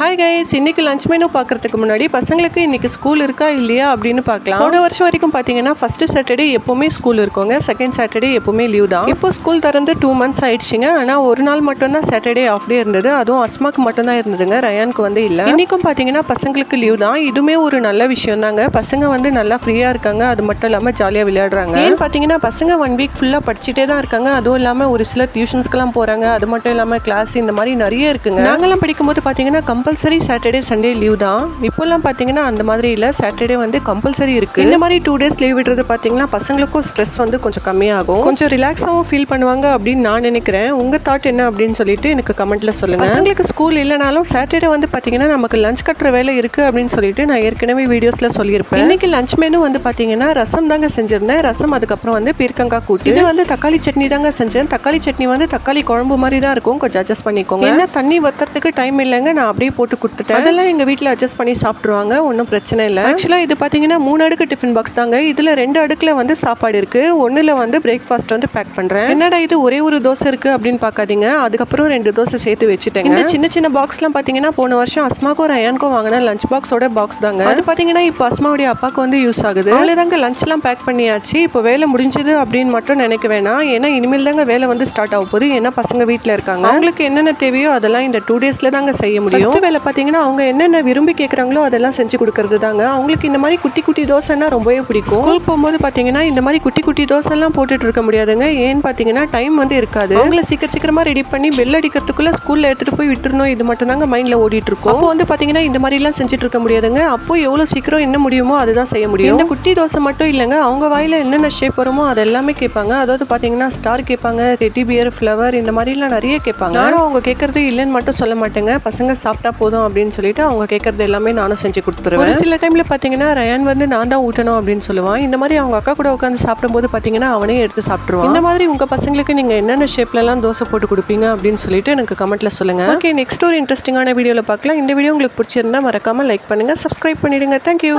Hi guys இன்னைக்கு lunch menu பார்க்குறதுக்கு முன்னாடி பசங்களுக்கு இன்னைக்கு ஸ்கூல் இருக்கா இல்லையா அப்படின்னு பார்க்கலாம். போன வருஷம் வரைக்கும் பார்த்தீங்கன்னா ஃபர்ஸ்ட் சாட்டர்டே எப்போவுமே ஸ்கூல் இருக்கோங்க. செகண்ட் சாட்டர்டே எப்போவுமே லீவ் தான். இப்போ ஸ்கூல் திறந்து டூ மந்த்ஸ் ஆயிடுச்சுங்க. ஆனால் ஒரு நாள் மட்டும்தான் சாட்டர்டே ஆஃப் டே இருந்தது. அதுவும் அஸ்மாக்கு மட்டும்தான் இருந்ததுங்க. ரயானுக்கு வந்து இல்லை. இன்னைக்கும் பார்த்தீங்கன்னா பசங்களுக்கு லீவ் தான். இதுவுமே ஒரு நல்ல விஷயம் தாங்க பசங்க வந்து நல்லா ஃப்ரீயாக இருக்காங்க. அது மட்டும் இல்லாமல் ஜாலியாக விளையாடுறாங்க. ஏன் பார்த்தீங்கன்னா பசங்க ஒன் வீக் ஃபுல்லாக படிச்சுட்டே தான் இருக்காங்க. அதுவும் இல்லாமல் ஒரு சில டியூஷன்ஸ்க்கெல்லாம் போகிறாங்க அது மட்டும் இல்லாமல் கிளாஸ் இந்த மாதிரி நிறைய இருக்குங்க. நாங்கெல்லாம் படிக்கும்போது பார்த்தீங்கன்னா கம்பல்சரி சாட்டர்டே சண்டே லீவ் தான். இப்போல்லாம் பார்த்தீங்கன்னா அந்த மாதிரி இல்லை. சாட்டர்டே வந்து கம்பல்சரி இருக்கு. இந்த மாதிரி டூ டேஸ் லீவ் விடுறது பார்த்தீங்கன்னா பசங்களுக்கும் ஸ்ட்ரெஸ் வந்து கொஞ்சம் கம்மியாகும். கொஞ்சம் ரிலாக்ஸாகவும் ஃபீல் பண்ணுவாங்க அப்படின்னு நான் நினைக்கிறேன். உங்க தாட் என்ன அப்படின்னு சொல்லிட்டு எனக்கு கமெண்ட்ல சொல்லுங்க. பசங்களுக்கு ஸ்கூல் இல்லைனாலும் சாட்டர்டே வந்து பார்த்தீங்கன்னா நமக்கு லஞ்ச் கட்டுற வேலை இருக்கு அப்படின்னு சொல்லிட்டு நான் ஏற்கனவே வீடியோஸ்ல சொல்லியிருப்பேன். இன்னைக்கு லஞ்ச் மெனு வந்து பார்த்தீங்கன்னா ரசம் தாங்க செஞ்சிருந்தேன். ரசம் அதுக்கப்புறம் வந்து பீர்க்கங்காய் கூட்டு. இது வந்து தக்காளி சட்னி தாங்க செஞ்சேன். தக்காளி சட்னி வந்து தக்காளி குழம்பு மாதிரி தான் இருக்கும். கொஞ்சம் அட்ஜஸ்ட் பண்ணிக்கோங்க. என்ன தண்ணி வத்துறதுக்கு டைம் இல்லைங்க. நான் அப்படியே போட்டு கொடுத்துட்டேன். அதெல்லாம் எங்க வீட்டில் அட்ஜஸ்ட் பண்ணி சாப்பிட்ருவாங்க ஒன்றும் பிரச்சனை இல்லை. ஆக்சுவலாக இது பார்த்தீங்கன்னா மூணு அடுக்கு டிஃபன் பாக்ஸ் தாங்க. இதில் ரெண்டு அடுக்கில் வந்து சாப்பாடு இருக்கு. ஒன்றில் வந்து பிரேக்ஃபாஸ்ட் வந்து பேக் பண்ணுறேன் என்னடா இது ஒரே ஒரு தோசை இருக்கு அப்படின்னு பார்க்காதீங்க அதுக்கப்புறம் ரெண்டு தோசை சேர்த்து வச்சுட்டேங்க. இந்த சின்ன சின்ன பாக்ஸ்லாம் பார்த்தீங்கன்னா போன வருஷம் அஸ்மாக்கும் ரயானுக்கும் வாங்கின லஞ்ச் பாக்ஸோட பாக்ஸ் தாங்க. அது பார்த்தீங்கன்னா இப்போ அஸ்மாவுடைய அப்பாவுக்கு வந்து யூஸ் ஆகுது. அவ்வளோதாங்க லஞ்ச்லாம் பேக் பண்ணியாச்சு. இப்போ வேலை முடிஞ்சது அப்படின்னு மட்டும் நினைக்க வேணாம். ஏன்னா இனிமேல் தாங்க வேலை வந்து ஸ்டார்ட் ஆக போகுது. ஏன்னா பசங்க வீட்டில் இருக்காங்க. அவங்களுக்கு என்னென்ன தேவையோ அதெல்லாம் இந்த டூ டேஸில் தாங்க செய்ய முடியும். First வேலை பார்த்தீங்கன்னா அவங்க என்னென்ன விரும்பி கேட்குறாங்களோ அதெல்லாம் செஞ்சு கொடுக்கறது தாங்க அவங்களுக்கு இந்த மாதிரி குட்டி குட்டி தோசைன்னா ரொம்பவே பிடிக்கும். ஸ்கூல் போகும்போது பார்த்தீங்கன்னா இந்த மாதிரி குட்டி குட்டி தோசைலாம் போட்டுட்டு இருக்க முடியாதுங்க. ஏன்னு பார்த்தீங்கன்னா டைம் வந்து இருக்காது. அவங்கள சீக்கிரம் சீக்கிரமாக ரெடி பண்ணி பெல் அடிக்கிறதுக்குள்ள ஸ்கூலில் எடுத்துகிட்டு போய் விட்டுறணும். இது மட்டும் தாங்க மைண்டில் ஓடிட்டு இருக்கும். அப்போ வந்து பார்த்தீங்கன்னா இந்த மாதிரிலாம் செஞ்சுட்டு இருக்க முடியாதுங்க. அப்போ எவ்வளோ சீக்கிரம் என்ன முடியுமோ அதுதான் செய்ய முடியும். இந்த குட்டி தோசை மட்டும் இல்லைங்க. அவங்க வாயில என்னென்ன ஷேப் வருமோ அது எல்லாமே கேட்பாங்க. அதாவது பார்த்தீங்கன்னா ஸ்டார் கேட்பாங்க ரெட்டி பியர் ஃப்ளவர் இந்த மாதிரிலாம் நிறைய கேட்பாங்க. நானும் அவங்க கேட்கறது இல்லைன்னு மட்டும் சொல்ல மாட்டேங்க. பசங்க சாப்பிட்டா போதும் அப்படின்னு சொல்லிட்டு அவங்க கேட்கறது எல்லாமே நானும் செஞ்சு கொடுத்துருவேன். ஒரு சில டைம்ல பார்த்தீங்கன்னா ரயான் வந்து நான் தான் ஊட்டணும் அப்படின்னு சொல்லுவான். இந்த மாதிரி அவங்க அக்கா கூட உட்காந்து சாப்பிடும்போது பார்த்தீங்கன்னா அவனே எடுத்து சாப்பிட்டுருவான். இந்த மாதிரி உங்க பசங்களுக்கு நீங்க என்னென்ன ஷேப்லலாம் தோசை போட்டு கொடுப்பீங்க அப்படின்னு சொல்லிட்டு எனக்கு கமெண்ட்ல சொல்லுங்க. ஓகே நெக்ஸ்ட் ஒரு இன்ட்ரெஸ்டிங்கான வீடியோவில் பார்க்கலாம் இந்த வீடியோ உங்களுக்கு பிடிச்சிருந்தா மறக்காம லைக் பண்ணுங்க சப்ஸ்கிரைப் பண்ணிடுங்க. தேங்க்யூ